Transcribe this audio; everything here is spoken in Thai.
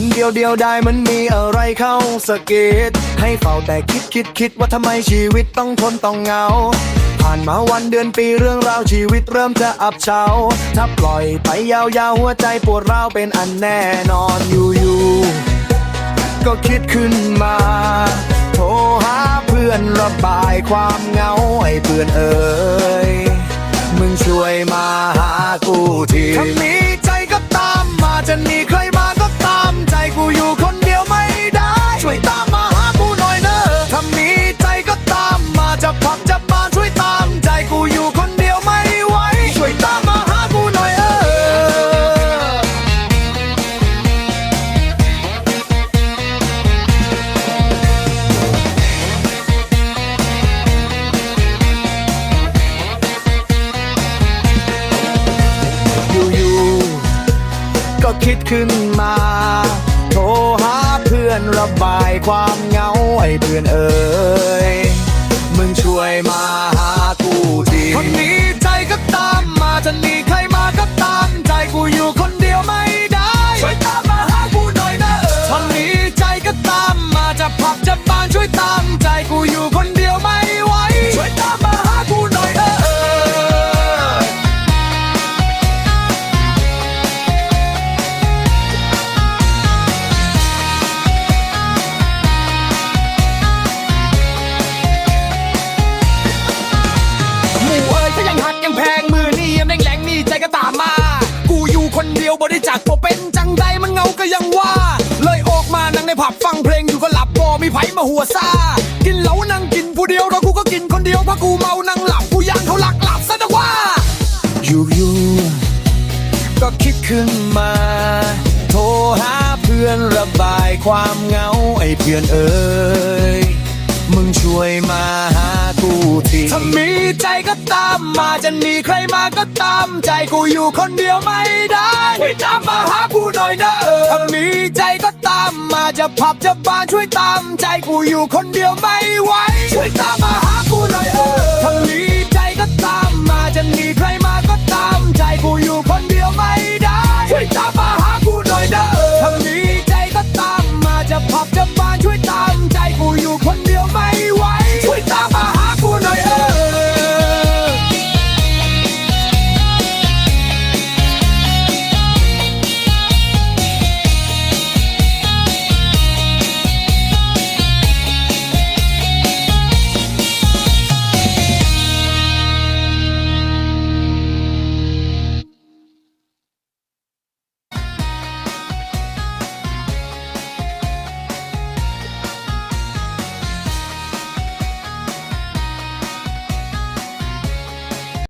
คนเดียวเดียวได้มันมีอะไรเข้าสะกิดให้เฝ้าแต่คิดคิดคิดว่าทำไมชีวิตต้องทนต้องเหงา ผ่านมาวันเดือนปีเรื่องราวชีวิตเริ่มจะอับเฉาถ้าปล่อยไปยาวๆหัวใจปวดร้าวเป็นอันแน่นอนอยู่ๆก็คิดขึ้นมา โทรหาเพื่อนระบายความเหงาไอ้เพื่อนเอ่ยมึงช่วยมาหากูที คิดขึ้นมา โทรหาเพื่อนระบายความเหงาไอ้เพื่อนเอ๋ยมึงช่วยมา จาคบ่เป็นจังใดมันเงาก็ยังว่า เลยออกมานั่งในผับฟังเพลงอยู่ก็หลับบ่มีไผมาหัวซากินเหล้านั่งกินผู้เดียวแล้วกูก็กินคนเดียวเพราะกูเมานั่งหลับกูย่างเขาหลักหลับซะนะว่าอยู่ๆก็คิดขึ้นมา โทรหาเพื่อนระบายความเหงาไอ้เพื่อนเอ่ยมึงช่วยมา หากูทีถ้ามีใจก็ตามมาจะหนีใครมาก็ตาม ใจกูอยู่คนเดียวไม่ได้ช่วยตามมาหากูหน่อยนะเออถ้ามีใจก็ตามมาจะผับจะบานช่วยตาม ใจกูอยู่คนเดียวไม่ไหวช่วยตาม